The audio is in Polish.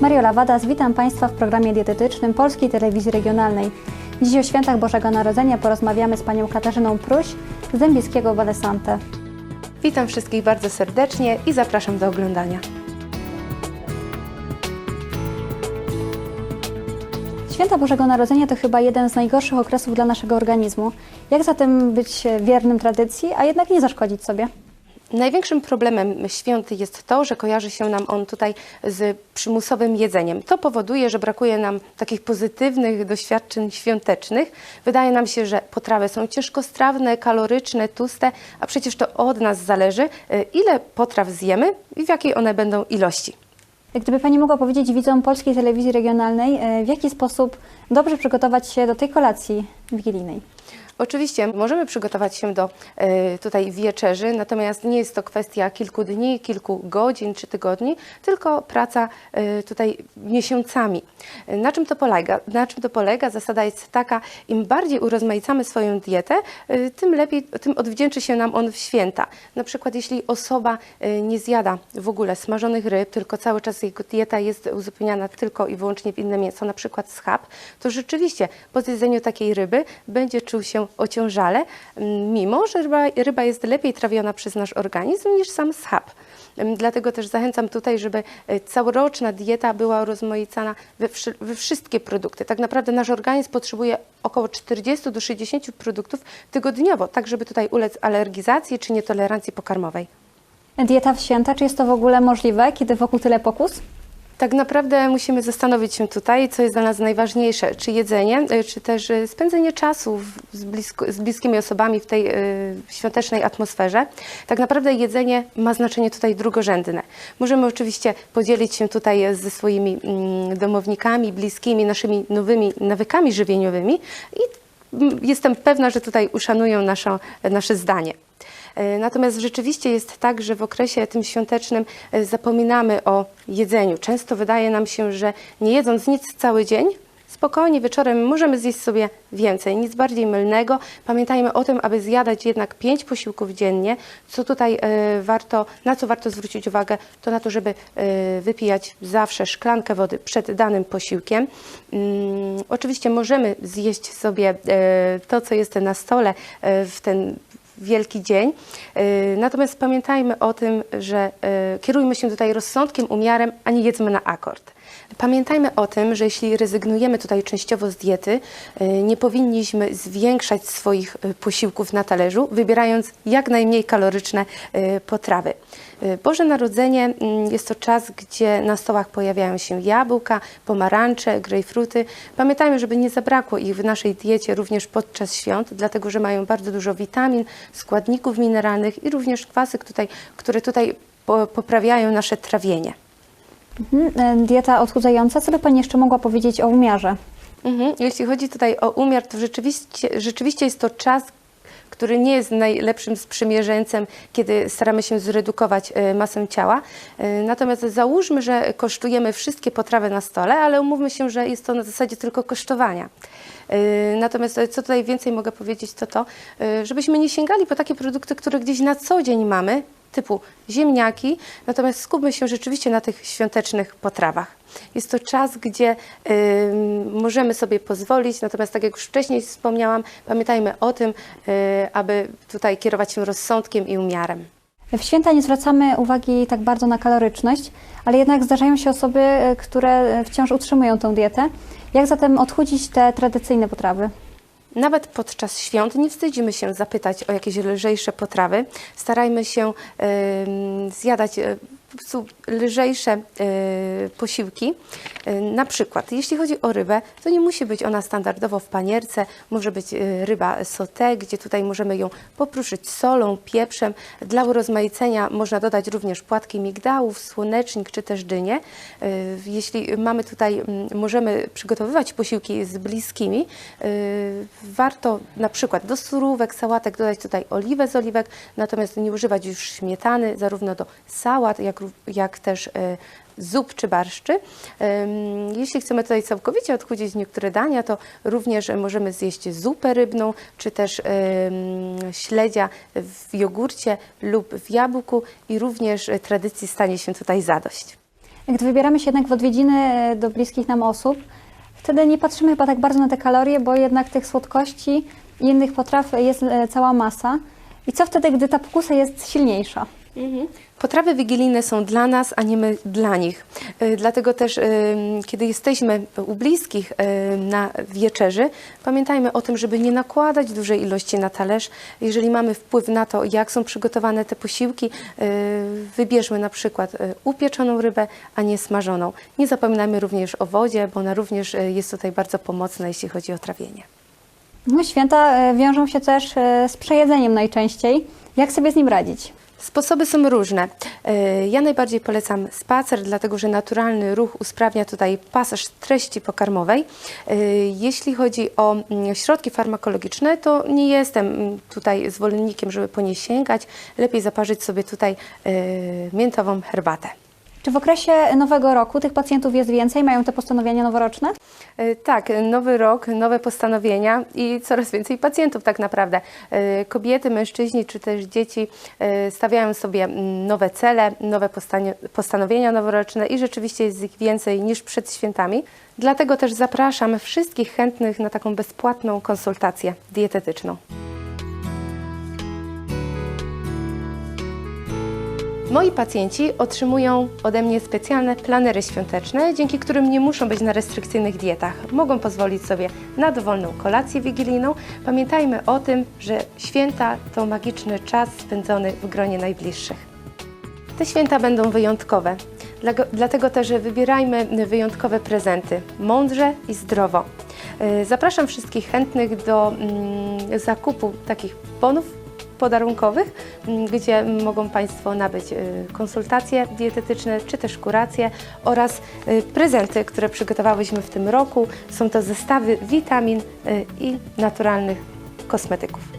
Mariola Wadas, witam Państwa w programie dietetycznym Polskiej Telewizji Regionalnej. Dziś o świętach Bożego Narodzenia porozmawiamy z panią Katarzyną Pruś z Dębickiego Valesante. Witam wszystkich bardzo serdecznie i zapraszam do oglądania. Święta Bożego Narodzenia to chyba jeden z najgorszych okresów dla naszego organizmu. Jak zatem być wiernym tradycji, a jednak nie zaszkodzić sobie? Największym problemem świąt jest to, że kojarzy się nam on tutaj z przymusowym jedzeniem. To powoduje, że brakuje nam takich pozytywnych doświadczeń świątecznych. Wydaje nam się, że potrawy są ciężkostrawne, kaloryczne, tłuste, a przecież to od nas zależy, y, ile potraw zjemy i w jakiej one będą ilości. Gdyby Pani mogła powiedzieć widzom Polskiej Telewizji Regionalnej, e, w jaki sposób dobrze przygotować się do tej kolacji wigilijnej? Oczywiście możemy przygotować się do e, tutaj wieczerzy, natomiast nie jest to kwestia kilku dni, kilku godzin czy tygodni, tylko praca e, tutaj miesiącami. Na czym to polega? Na czym to polega? Zasada jest taka, im bardziej urozmaicamy swoją dietę, e, tym lepiej, tym odwdzięczy się nam on w święta. Na przykład jeśli osoba nie zjada w ogóle smażonych ryb, tylko cały czas jego dieta jest uzupełniana tylko i wyłącznie w inne mięso, na przykład schab, to rzeczywiście po zjedzeniu takiej ryby będzie czuł się ociążale, m, mimo że ryba, ryba jest lepiej trawiona przez nasz organizm niż sam schab. Em, Dlatego też zachęcam tutaj, żeby e, całoroczna dieta była rozmaicana we, we wszystkie produkty. Tak naprawdę nasz organizm potrzebuje około 40 do 60 produktów tygodniowo, tak żeby tutaj ulec alergizacji czy nietolerancji pokarmowej. Dieta w święta, czy jest to w ogóle możliwe, kiedy wokół tyle pokus? Tak naprawdę musimy zastanowić się tutaj, co jest dla nas najważniejsze, czy jedzenie, y, czy też y, spędzenie czasu z, blisko, z bliskimi osobami w tej y, świątecznej atmosferze. Tak naprawdę jedzenie ma znaczenie tutaj drugorzędne. Możemy oczywiście podzielić się tutaj ze swoimi mm, domownikami, bliskimi, naszymi nowymi nawykami żywieniowymi i mm, jestem pewna, że tutaj uszanują naszą, nasze zdanie. E, Natomiast rzeczywiście jest tak, że w okresie tym świątecznym e, zapominamy o jedzeniu. Często wydaje nam się, że nie jedząc nic cały dzień, spokojnie wieczorem możemy zjeść sobie więcej. Nic bardziej mylnego. Pamiętajmy o tym, aby zjadać jednak pięć posiłków dziennie. Co tutaj e, warto, na co warto zwrócić uwagę, to na to, żeby wypijać zawsze szklankę wody przed danym posiłkiem. Mm, oczywiście możemy zjeść sobie to, co jest na stole w ten wielki dzień. Yy, Natomiast pamiętajmy o tym, że yy, kierujmy się tutaj rozsądkiem, umiarem, a nie jedzmy na akord. Pamiętajmy o tym, że jeśli rezygnujemy tutaj częściowo z diety, yy, nie powinniśmy zwiększać swoich yy, posiłków na talerzu, wybierając jak najmniej kaloryczne yy, potrawy. Boże Narodzenie mm, jest to czas, gdzie na stołach pojawiają się jabłka, pomarańcze, grejpfruty. Pamiętajmy, żeby nie zabrakło ich w naszej diecie również podczas świąt, dlatego że mają bardzo dużo witamin, składników mineralnych i również kwasy, tutaj, które tutaj po- poprawiają nasze trawienie. Mhm. E, Dieta odchudzająca, co by Pani jeszcze mogła powiedzieć o umiarze? Mhm. Jeśli chodzi tutaj o umiar, to rzeczywiście, rzeczywiście jest to czas, który nie jest najlepszym sprzymierzeńcem, kiedy staramy się zredukować e, masę ciała. E, Natomiast załóżmy, że kosztujemy wszystkie potrawy na stole, ale umówmy się, że jest to na zasadzie tylko kosztowania. Natomiast co tutaj więcej mogę powiedzieć, to to, żebyśmy nie sięgali po takie produkty, które gdzieś na co dzień mamy, typu ziemniaki, natomiast skupmy się rzeczywiście na tych świątecznych potrawach. Jest to czas, gdzie ym, możemy sobie pozwolić, natomiast tak jak już wcześniej wspomniałam, pamiętajmy o tym, y, aby tutaj kierować się rozsądkiem i umiarem. W święta nie zwracamy uwagi tak bardzo na kaloryczność, ale jednak zdarzają się osoby, e, które wciąż utrzymują tę dietę. Jak zatem odchudzić te tradycyjne potrawy? Nawet podczas świąt nie wstydzimy się zapytać o jakieś lżejsze potrawy. Starajmy się zjadać lżejsze e, posiłki. E, na przykład, jeśli chodzi o rybę, to nie musi być ona standardowo w panierce. Może być e, ryba sauté, gdzie tutaj możemy ją popruszyć solą, pieprzem. Dla urozmaicenia można dodać również płatki migdałów, słonecznik czy też dynię. E, Jeśli mamy tutaj, mm, możemy przygotowywać posiłki z bliskimi, e, warto na przykład do surówek, sałatek dodać tutaj oliwę z oliwek, natomiast nie używać już śmietany zarówno do sałat, jak, jak też e, zup czy barszczy. Jeśli chcemy tutaj całkowicie odchudzić niektóre dania, to również możemy zjeść zupę rybną, czy też śledzia w jogurcie lub w jabłku i również tradycji stanie się tutaj zadość. gdy wybieramy się jednak w odwiedziny e, do bliskich nam osób, wtedy nie patrzymy chyba tak bardzo na te kalorie, bo jednak tych słodkości i innych potraw jest e, cała masa. I co wtedy, gdy ta pokusa jest silniejsza? Potrawy wigilijne są dla nas, a nie my dla nich. Y, Dlatego też, y, kiedy jesteśmy u bliskich y, na wieczerzy, pamiętajmy o tym, żeby nie nakładać dużej ilości na talerz. Jeżeli mamy wpływ na to, jak są przygotowane te posiłki, wybierzmy na przykład upieczoną rybę, a nie smażoną. Nie zapominajmy również o wodzie, bo ona również jest tutaj bardzo pomocna, jeśli chodzi o trawienie. No, święta e, wiążą się też e, z przejedzeniem najczęściej. Jak sobie z nim radzić? Sposoby są różne. E, Ja najbardziej polecam spacer, dlatego że naturalny ruch usprawnia tutaj pasaż treści pokarmowej. E, Jeśli chodzi o mm, środki farmakologiczne, to nie jestem mm, tutaj zwolennikiem, żeby po nie sięgać. Lepiej zaparzyć sobie tutaj e, miętową herbatę. Czy w okresie nowego roku tych pacjentów jest więcej? Mają te postanowienia noworoczne? E, Tak, nowy rok, nowe postanowienia i coraz więcej pacjentów tak naprawdę. E, Kobiety, mężczyźni czy też dzieci e, stawiają sobie mm, nowe cele, nowe postanowienia noworoczne i rzeczywiście jest ich więcej niż przed świętami. Dlatego też zapraszam wszystkich chętnych na taką bezpłatną konsultację dietetyczną. Moi pacjenci otrzymują ode mnie specjalne planery świąteczne, dzięki którym nie muszą być na restrykcyjnych dietach. Mogą pozwolić sobie na dowolną kolację wigilijną. Pamiętajmy o tym, że święta to magiczny czas spędzony w gronie najbliższych. Te święta będą wyjątkowe. Dlatego też wybierajmy wyjątkowe prezenty, mądrze i zdrowo. Yy, Zapraszam wszystkich chętnych do mm, zakupu takich bonów podarunkowych, m, gdzie mogą Państwo nabyć y, konsultacje dietetyczne czy też kuracje oraz y, prezenty, które przygotowałyśmy w tym roku. Są to zestawy witamin y, i naturalnych kosmetyków.